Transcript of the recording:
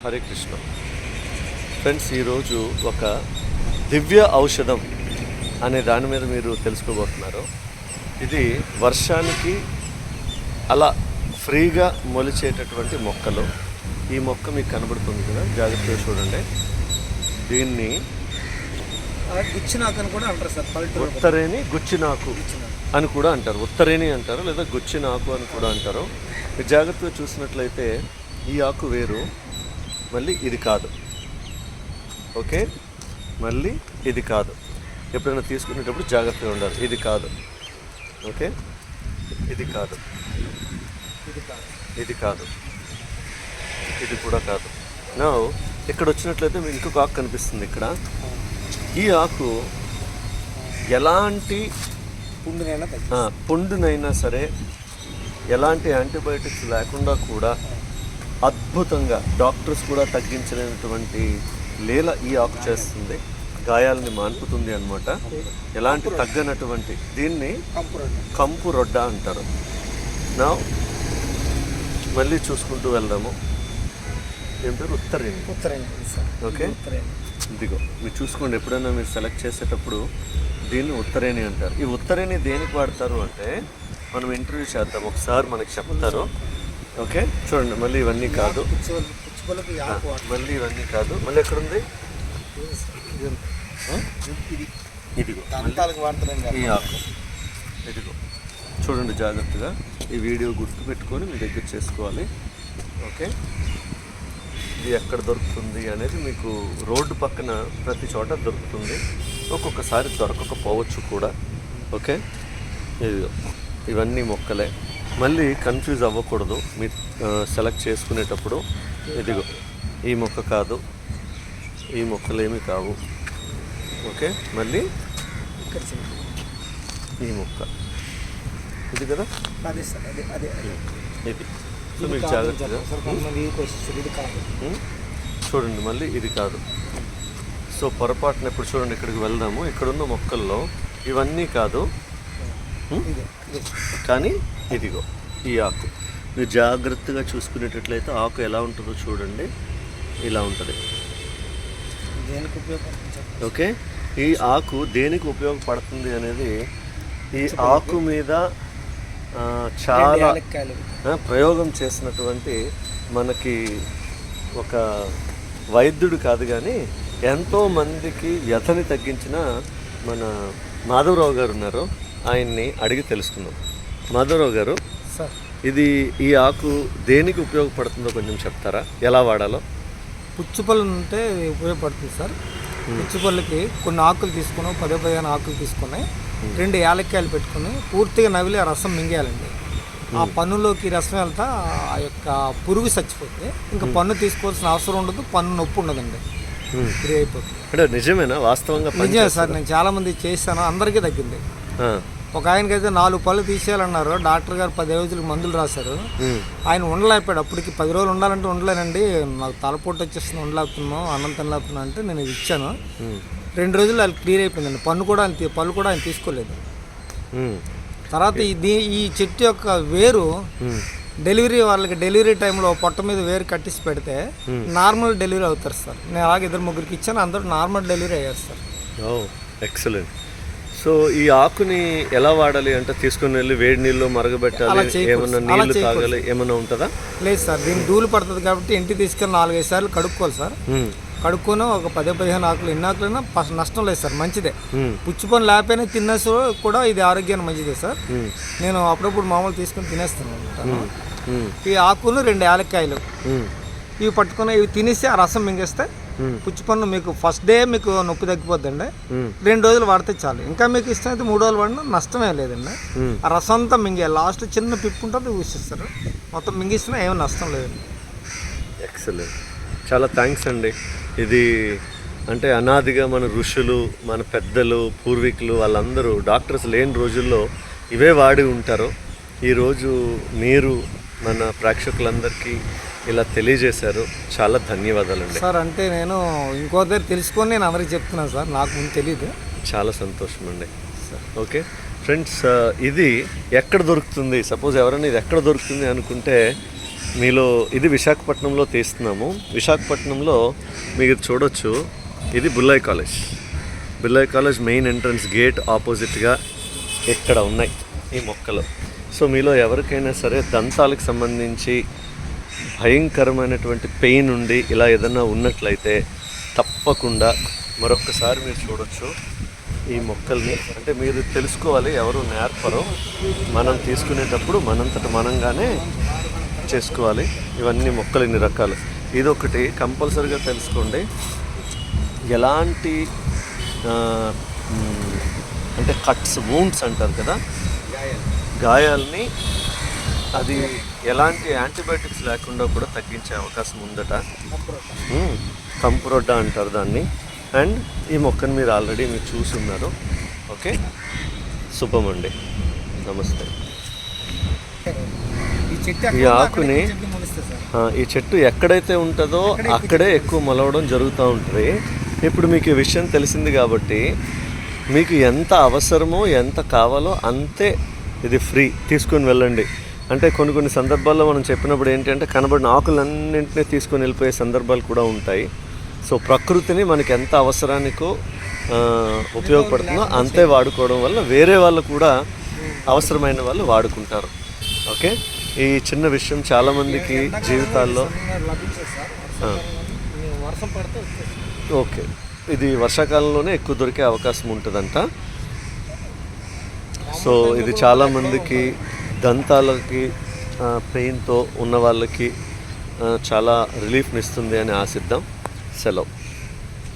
Hare Krishna. Friends ఈరోజు ఒక దివ్య ఔషధం అనే దాని మీద మీరు తెలుసుకోబోతున్నారు. ఇది వర్షానికి అలా ఫ్రీగా మొలిచేటటువంటి మొక్కలు. ఈ మొక్క మీకు కనబడుతుంది కదా? జాగ్రత్తగా చూడండి. దీన్ని గుచ్చినాకని కూడా అంటారు సార్ పల్లెటూరు ఉత్తరేని గుచ్చినాకు అని కూడా అంటారు. ఉత్తరేని అంటారు లేదా గుచ్చినాకు అని కూడా అంటారు. మీరు జాగ్రత్తగా చూసినట్లయితే ఈ ఆకు వేరు మళ్ళీ ఇది కాదు. ఓకే? మళ్ళీ ఇది కాదు. ఎప్పుడైనా తీసుకునేటప్పుడు జాగ్రత్తగా ఉండాలి. ఇది కాదు. ఓకే? ఇది కాదు. ఇది కాదు. ఇది కాదు. ఇది కూడా కాదు. నా ఇక్కడ వచ్చినట్లయితే మీకు ఇంకొక ఆకు కనిపిస్తుంది ఇక్కడ. ఈ ఆకు ఎలాంటి పుండునైనా పుండునైనా సరే ఎలాంటి యాంటీబయాటిక్స్ లేకుండా కూడా అద్భుతంగా డాక్టర్స్ కూడా తగ్గించలేనటువంటి లీల ఈ ఆకు చేస్తుంది. గాయాలని మాన్పుతుంది అనమాట ఎలాంటి తగ్గనటువంటి దీన్ని కంపు రొడ్డ అంటారు. నా మళ్ళీ చూసుకుంటూ వెళ్దాము. ఏం పేరు? ఉత్తరేణి. ఉత్తరైంది సార్. ఓకే ఇదిగో మీరు చూసుకోండి ఎప్పుడైనా మీరు సెలెక్ట్ చేసేటప్పుడు దీన్ని ఉత్తరేణి అంటారు. ఈ ఉత్తరేణి దేనికి వాడతారు అంటే మనం ఇంటర్వ్యూ చేద్దాం ఒకసారి మనకి చెప్తారు. ఓకే. చూడండి మళ్ళీ ఇవన్నీ కాదు. మళ్ళీ ఇవన్నీ కాదు. మళ్ళీ ఎక్కడుంది? ఇదిగో. ఈ ఆకు ఇదిగో. చూడండి జాగ్రత్తగా. ఈ వీడియో గుర్తు పెట్టుకొని మీ దగ్గర చేసుకోవాలి. ఓకే. ఇది ఎక్కడ దొరుకుతుంది అనేది మీకు రోడ్డు పక్కన ప్రతి చోట దొరుకుతుంది. ఒక్కొక్కసారి దొరకకపోవచ్చు కూడా. ఓకే. ఇదిగో. ఇవన్నీ మొక్కలే. మళ్ళీ కన్ఫ్యూజ్ అవ్వకూడదు. మీరు సెలెక్ట్ చేసుకునేటప్పుడు ఇదిగో ఈ మొక్క కాదు ఈ మొక్కలు ఏమీ కావు. ఓకే? మళ్ళీ. ఈ మొక్క. ఇది కదా. ఇది. సో మీకు కాదు జాగ్రత్తగా? చూడండి మళ్ళీ ఇది కాదు. సో పొరపాటున ఇప్పుడు చూడండి ఇక్కడికి వెళ్దాము. ఇక్కడున్న మొక్కల్లో ఇవన్నీ కాదు. కానీ ఇదిగో ఈ ఆకు. మీరు జాగ్రత్తగా చూసుకునేటట్లయితే ఆకు ఎలా ఉంటుందో చూడండి. ఇలా ఉంటుంది. ఓకే? ఈ ఆకు దేనికి ఉపయోగపడుతుంది అనేది ఈ ఆకు మీద చాలా ప్రయోగం చేసినటువంటి మనకి ఒక వైద్యుడు కాదు కానీ ఎంతో మందికి వ్యథని తగ్గించిన మన మాధవరావు గారు ఉన్నారు. ఆయన్ని అడిగి తెలుసుకుందాం. మాధవరావు గారు సార్. ఇది ఈ ఆకు దేనికి ఉపయోగపడుతుందో కొంచెం చెప్తారా? ఎలా వాడాలో? పుచ్చిపళ్ళు ఉంటే ఉపయోగపడుతుంది సార్. పుచ్చిపళ్ళకి కొన్ని ఆకులు తీసుకుని పదే పదిహేను ఆకులు తీసుకుని రెండు యాలక్కాయలు పెట్టుకుని పూర్తిగా నవిలి ఆ రసం మింగేయాలండి. ఆ పన్నులోకి రసం వెళ్తా ఆ యొక్క పురుగు చచ్చిపోతే ఇంకా పన్ను తీసుకోవాల్సిన అవసరం ఉండదు పన్ను నొప్పి ఉండదండి. ఫ్రీ అయిపోతుంది. అంటే నిజమేనా? వాస్తవంగా నిజమే సార్ నేను చాలా మంది చేశాను అందరికీ తగ్గింది. ఒక ఆయనకైతే నాలుగు పళ్ళు తీసేయాలన్నారు. డాక్టర్ గారు పది రోజులకు మందులు రాశారు. ఆయన ఉండలేకపోయాడు. అప్పటికి పది రోజులు ఉండాలంటే ఉండలేనండి. నాకు తలపోటు వచ్చేస్తుంది ఉండలేకపోతున్నాం అన్నం తినలేకపోతున్నా అంటే నేను ఇది ఇచ్చాను. రెండు రోజులు వాళ్ళు క్లియర్ అయిపోయిందండి. పన్ను కూడా ఆయన పళ్ళు కూడా ఆయన తీసుకోలేదు. తర్వాత ఇది ఈ చెట్టు యొక్క వేరు. డెలివరీ వాళ్ళకి డెలివరీ టైంలో పొట్ట మీద వేరు కట్టించి పెడితే నార్మల్ డెలివరీ అవుతారు సార్. నేను అలాగే ఇద్దరు ముగ్గురికి ఇచ్చాను. అందరూ నార్మల్ డెలివరీ అయ్యారు సార్. Oh excellent. సో ఈ ఆకుని ఎలా వాడాలి అంటే తీసుకుని వెళ్ళి వేడి నీళ్ళు మరగబెట్టాలి. ఏమన్నా నీళ్ళు. తాగాలి? ఏమన్నా ఉంటుందా? లేదు సార్ దీనికి ధూళి పడుతుంది కాబట్టి ఇంటికి తీసుకెళ్ళి నాలుగైదు సార్లు కడుక్కోవాలి సార్. కడుక్కొని ఒక పదే పదిహేను ఆకులు ఎన్ని ఆకులైనా నష్టం లేదు సార్ మంచిదే. పుచ్చి పని లేకపోయినా తిన్నా కూడా ఇది ఆరోగ్యానికి మంచిదే సార్. నేను అప్పుడప్పుడు మామూలు తీసుకొని తినేస్తాను. ఈ ఆకులు రెండు యాలక్కాయలు. ఇవి పట్టుకొని ఇవి తినేసి ఆ రసం మింగేస్తే పుచ్చి పన్ను మీకు ఫస్ట్ డే మీకు నొప్పి తగ్గిపోద్దండి. రెండు రోజులు వాడితే చాలు. ఇంకా మీకు ఇష్టం అయితే మూడు రోజులు వాడినా నష్టమే లేదండి. ఆ రసం అంతా మింగే లాస్ట్ చిన్న పిప్పు ఉంటుంది ఊసిస్తారు. మొత్తం మింగిస్తున్నా ఏమి నష్టం లేదండి ఎక్సలెంట్ చాలా థ్యాంక్స్ అండి. ఇది అంటే అనాదిగా మన ఋషులు మన పెద్దలు పూర్వీకులు వాళ్ళందరూ డాక్టర్స్ లేని రోజుల్లో ఇవే వాడి ఉంటారు. ఈరోజు మీరు మన ప్రేక్షకులందరికీ ఇలా తెలియజేశారు. చాలా ధన్యవాదాలండి. సార్ అంటే నేను ఇంకో దగ్గర తెలుసుకొని నేను అందరికి చెప్తున్నాను సార్ నాకు ముందు తెలియదు చాలా సంతోషం అండి ఓకే. ఫ్రెండ్స్ ఇది ఎక్కడ దొరుకుతుంది? సపోజ్ ఎవరైనా ఇది ఎక్కడ దొరుకుతుంది అనుకుంటే మీలో ఇది విశాఖపట్నంలో తీస్తున్నాము. విశాఖపట్నంలో ఇది చూడొచ్చు ఇది Bullayya college. Bullayya college main entrance gate ఆపోజిట్గా ఇక్కడ ఉన్నాయి ఈ మొక్కలు. సో మీలో ఎవరికైనా సరే దంతాలకు సంబంధించి భయంకరమైనటువంటి పెయిన్ ఉండి ఇలా ఏదన్నా ఉన్నట్లయితే తప్పకుండా మరొక్కసారి మీరు చూడొచ్చు ఈ మొక్కల్ని. అంటే మీరు తెలుసుకోవాలి ఎవరు నేర్పరో. మనం తీసుకునేటప్పుడు మనంతట మనంగానే చేసుకోవాలి. ఇవన్నీ మొక్కలు ఇన్ని రకాలు. ఇదొకటి కంపల్సరీగా తెలుసుకోండి. ఎలాంటి అంటే కట్స్ వూండ్స్ అంటారు కదా? గాయాల్ని అది ఎలాంటి యాంటీబయాటిక్స్ లేకుండా కూడా తగ్గించే అవకాశం ఉందట. కంపురొడ్డ అంటారు దాన్ని. అండ్ ఈ మొక్కను మీరు ఆల్రెడీ మీరు చూసి ఉన్నారు. ఓకే? శుభం అండి. నమస్తే. ఈ ఆకుని ఈ చెట్టు ఎక్కడైతే ఉంటుందో అక్కడే ఎక్కువ మొలవడం జరుగుతూ ఉంటుంది. ఇప్పుడు మీకు ఈ విషయం తెలిసింది కాబట్టి మీకు ఎంత అవసరమో ఎంత కావాలో అంతే ఇది ఫ్రీ. తీసుకొని వెళ్ళండి. అంటే కొన్ని కొన్ని సందర్భాల్లో మనం చెప్పినప్పుడు ఏంటంటే కనబడిన ఆకులన్నింటినీ తీసుకొని వెళ్ళిపోయే సందర్భాలు కూడా ఉంటాయి. సో ప్రకృతిని మనకి ఎంత అవసరానికో ఉపయోగపడుతుందో అంతే వాడుకోవడం వల్ల వేరే వాళ్ళు కూడా అవసరమైన వాళ్ళు వాడుకుంటారు. ఓకే? ఈ చిన్న విషయం చాలామందికి జీవితాల్లో ఓకే. ఇది వర్షాకాలంలోనే ఎక్కువ దొరికే అవకాశం ఉంటుందంట. సో ఇది చాలామందికి దంతాలకి పెయిన్తో ఉన్న వాళ్ళకి చాలా రిలీఫ్నిస్తుంది అని ఆశిద్దాం. సెలవు.